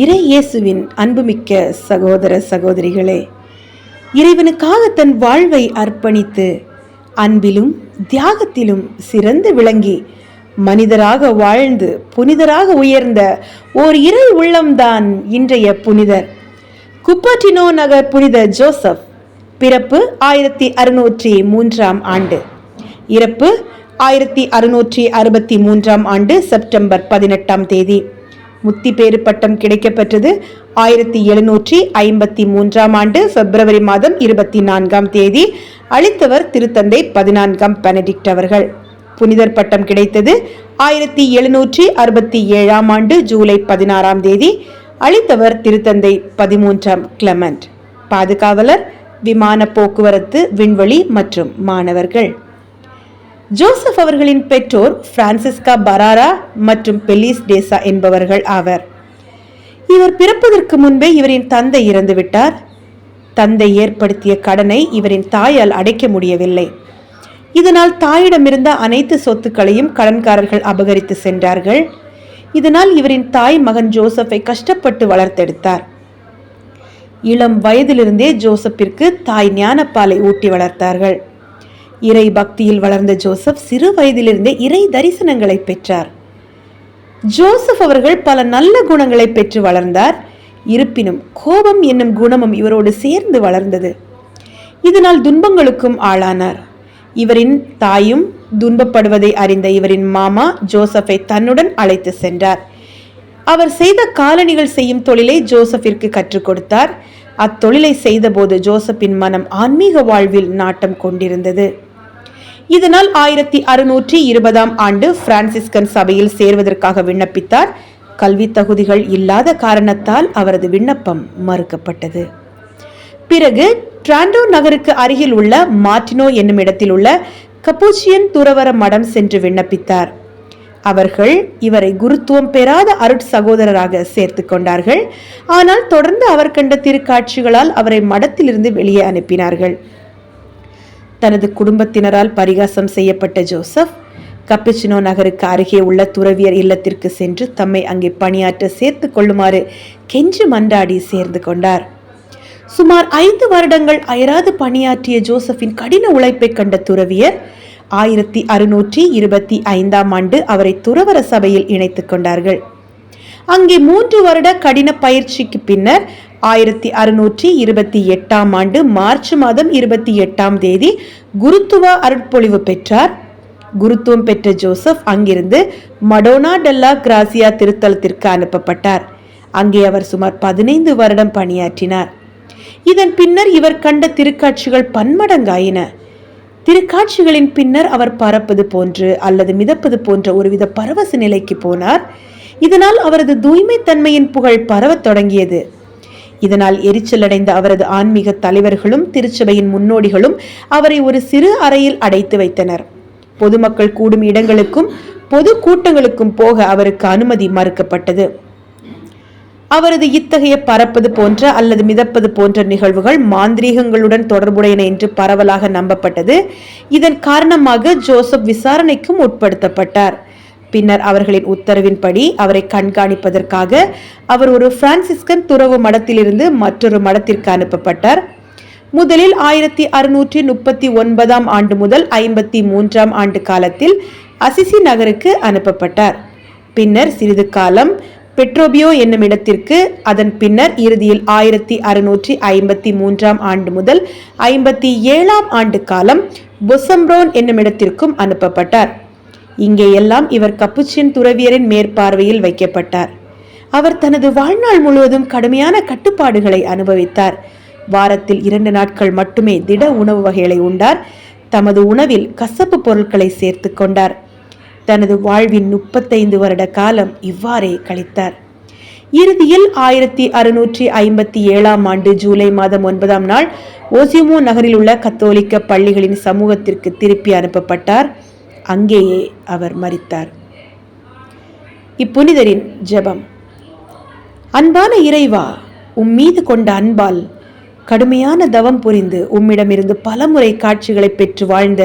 இறை இயேசுவின் அன்புமிக்க சகோதர சகோதரிகளே இறைவனுக்காக தன் வாழ்வை அர்ப்பணித்து அன்பிலும் தியாகத்திலும் சிறந்து விளங்கி மனிதராக வாழ்ந்து புனிதராக உயர்ந்த ஓர் இறை உள்ளம்தான் இன்றைய புனிதர். குப்பட்டினோ நகர் புனித ஜோசப் பிறப்பு ஆயிரத்தி அறுநூற்றி மூன்றாம் ஆண்டு. இறப்பு ஆயிரத்தி அறுநூற்றி அறுபத்தி மூன்றாம் ஆண்டு செப்டம்பர் பதினெட்டாம் தேதி. முத்தி பேறு பட்டம் கிடைக்கப்பெற்றது. ஆயிரத்தி எழுநூற்றி ஐம்பத்தி மூன்றாம் ஆண்டு பிப்ரவரி மாதம் இருபத்தி நான்காம் தேதி அளித்தவர் திருத்தந்தை பதினான்காம் பெனடிக்ட் அவர்கள். புனிதர் பட்டம் கிடைத்தது ஆயிரத்தி எழுநூற்றி அறுபத்தி ஏழாம் ஆண்டு ஜூலை பதினாறாம் தேதி அளித்தவர் திருத்தந்தை பதிமூன்றாம் கிளமண்ட். பாதுகாவலர் விமான போக்குவரத்து விண்வெளி மற்றும் மாணவர்கள். ஜோசப் அவர்களின் பெற்றோர் பிரான்சிஸ்கா பராரா மற்றும் பெலிஸ் டேசா என்பவர்கள் ஆவர். இவர் பிறப்பதற்கு முன்பே இவரின் தந்தை இறந்துவிட்டார் தந்தை ஏற்படுத்திய கடனை இவரின் தாயால் அடைக்க முடியவில்லை. இதனால் தாயிடமிருந்த அனைத்து சொத்துக்களையும் கடன்காரர்கள் அபகரித்து சென்றார்கள். இதனால் இவரின் தாய் மகன் ஜோசப்பை கஷ்டப்பட்டு வளர்த்தெடுத்தார். இளம் வயதிலிருந்தே ஜோசப்பிற்கு தாய் ஞானப்பாலை ஊட்டி வளர்த்தார்கள். இறை பக்தியில் வளர்ந்த ஜோசப் சிறு வயதிலிருந்தே இறை தரிசனங்களை பெற்றார். ஜோசப் அவர்கள் பல நல்ல குணங்களை பெற்று வளர்ந்தார். இருப்பினும் கோபம் என்னும் குணமும் இவரோடு சேர்ந்து வளர்ந்தது. இதனால் துன்பங்களுக்கும் ஆளானார். இவரின் தாயும் துன்பப்படுவதை அறிந்த இவரின் மாமா ஜோசஃபை தன்னுடன் அழைத்து சென்றார். அவர் செய்த காலணிகள் செய்யும் தொழிலை ஜோசஃபிற்கு கற்றுக் கொடுத்தார். அத்தொழிலை செய்தபோது ஜோசப்பின் மனம் ஆன்மீக வாழ்வில் நாட்டம் கொண்டிருந்தது. இதனால் ஆயிரத்தி அறுநூற்றி இருபதாம் ஆண்டு பிரான்சிஸ்கன் சபையில் சேர்வதற்காக விண்ணப்பித்தார். கல்வி தகுதிகள் இல்லாத காரணத்தால் அவரது விண்ணப்பம் மறுக்கப்பட்டது. பிறகு டிராண்டோ நகருக்கு அருகில் உள்ள மார்டினோ என்னும் இடத்தில் உள்ள கப்பூச்சியன் துறவர மடம் சென்று விண்ணப்பித்தார். அவர்கள் இவரை குருத்துவம் பெறாத அருட் சகோதரராக சேர்த்து கொண்டார்கள். ஆனால் தொடர்ந்து அவர் கண்ட திருக்காட்சிகளால் அவரை மடத்திலிருந்து வெளியே அனுப்பினார்கள். தனது குடும்பத்தினரால் பரிகாசம் செய்யப்பட்ட ஜோசப் கப்பிச்சினோ நகருக்கு அருகே உள்ள துறவியர் இல்லத்திற்கு சென்று தம்மை அங்கே பணியாற்ற சேர்த்து கொள்ளுமாறு கெஞ்சு மன்றாடி சேர்ந்து கொண்டார். சுமார் ஐந்து வருடங்கள் அயராது பணியாற்றிய ஜோசப்பின் கடின உழைப்பை கண்ட துறவியர் ஆயிரத்தி அறுநூற்றி இருபத்தி ஐந்தாம் ஆண்டு அவரை துறவர சபையில் இணைத்துக் கொண்டார்கள். அங்கே மூன்று வருட கடின பயிற்சிக்கு பின்னர் ஆயிரத்தி அறுநூற்றி இருபத்தி எட்டாம் ஆண்டு மார்ச் மாதம் இருபத்தி எட்டாம் தேதி குருத்துவ அருட்பொழிவு பெற்றார். குருத்துவம் பெற்ற ஜோசப் அங்கிருந்து மடோனா டெல்லா கிராசியா திருத்தலத்திற்கு அனுப்பப்பட்டார். அங்கே அவர் சுமார் பதினைந்து வருடம் பணியாற்றினார். இதன் பின்னர் இவர் கண்ட திருக்காட்சிகள் பன்மடங்காயின. திருக்காட்சிகளின் பின்னர் அவர் பறப்பது போன்று அல்லது மிதப்பது போன்ற ஒருவித பரவச நிலைக்கு போனார். இதனால் அவரது தூய்மை தன்மையின் புகழ் பரவத் தொடங்கியது. இதனால் எரிச்சலடைந்த அவரது ஆன்மீக தலைவர்களும் திருச்சபையின் முன்னோடிகளும் அவரை ஒரு சிறு அறையில் அடைத்து வைத்தனர். பொதுமக்கள் கூடும் இடங்களுக்கும் பொது கூட்டங்களுக்கும் போக அவருக்கு அனுமதி மறுக்கப்பட்டது. அவரது இத்தகைய பறப்பது போன்ற அல்லது மிதப்பது போன்ற நிகழ்வுகள் மாந்திரீகங்களுடன் தொடர்புடையன என்று பரவலாக நம்பப்பட்டது. இதன் காரணமாக ஜோசப் விசாரணைக்கும் உட்படுத்தப்பட்டார். பின்னர் அவர்களின் உத்தரவின்படி அவரை கண்காணிப்பதற்காக அவர் ஒரு பிரான்சிஸ்கன் துறவு மடத்திலிருந்து மற்றொரு மடத்திற்கு அனுப்பப்பட்டார். முதலில் ஆயிரத்தி அறுநூற்றி முப்பத்தி ஒன்பதாம் ஆண்டு முதல் ஐம்பத்தி மூன்றாம் ஆண்டு காலத்தில் அசிசி நகருக்கு அனுப்பப்பட்டார். பின்னர் சிறிது காலம் பெட்ரோபியோ என்னும் இடத்திற்கு அதன் பின்னர் இறுதியில் ஆயிரத்தி அறுநூற்றி ஐம்பத்தி மூன்றாம் ஆண்டு முதல் ஐம்பத்தி ஏழாம் ஆண்டு காலம் பொசம்ப்ரோன் என்னும் இடத்திற்கும் அனுப்பப்பட்டார். இங்கே எல்லாம் இவர் கப்புச்சின் துறவியரின் மேற்பார்வையில் வைக்கப்பட்டார். அவர் தனது வாழ்நாள் முழுவதும் கடுமையான கட்டுப்பாடுகளை அனுபவித்தார். வாரத்தில் இரண்டு நாட்கள் மட்டுமே திட உணவு வகைகளை உண்டார். தமது உணவில் கசப்பு பொருட்களை சேர்த்து கொண்டார். தனது வாழ்வின் முப்பத்தைந்து வருட காலம் இவ்வாறே கழித்தார். இறுதியில் ஆயிரத்தி அறுநூற்றி ஐம்பத்தி ஏழாம் ஆண்டு ஜூலை மாதம் ஒன்பதாம் நாள் ஓசிமோ நகரில் உள்ள கத்தோலிக்க பள்ளிகளின் சமூகத்திற்கு திருப்பி அனுப்பப்பட்டார். அங்கேயே அவர் மறித்தார் இப்புனிதரின் ஜெபம். அன்பான இறைவா உம் மீது கொண்ட அன்பால் கடுமையான தவம் புரிந்து உம்மிடமிருந்து பலமுறை காட்சிகளை பெற்று வாழ்ந்த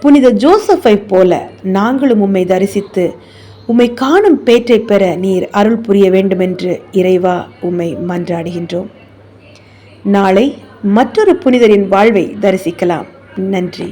புனித ஜோசஃபை போல நாங்களும் உம்மை தரிசித்து உம்மை காணும் பேற்றை பெற நீர் அருள் புரிய வேண்டுமென்று இறைவா உம்மை மன்றாடுகின்றோம். நாளை மற்றொரு புனிதரின் வாழ்வை தரிசிக்கலாம். நன்றி.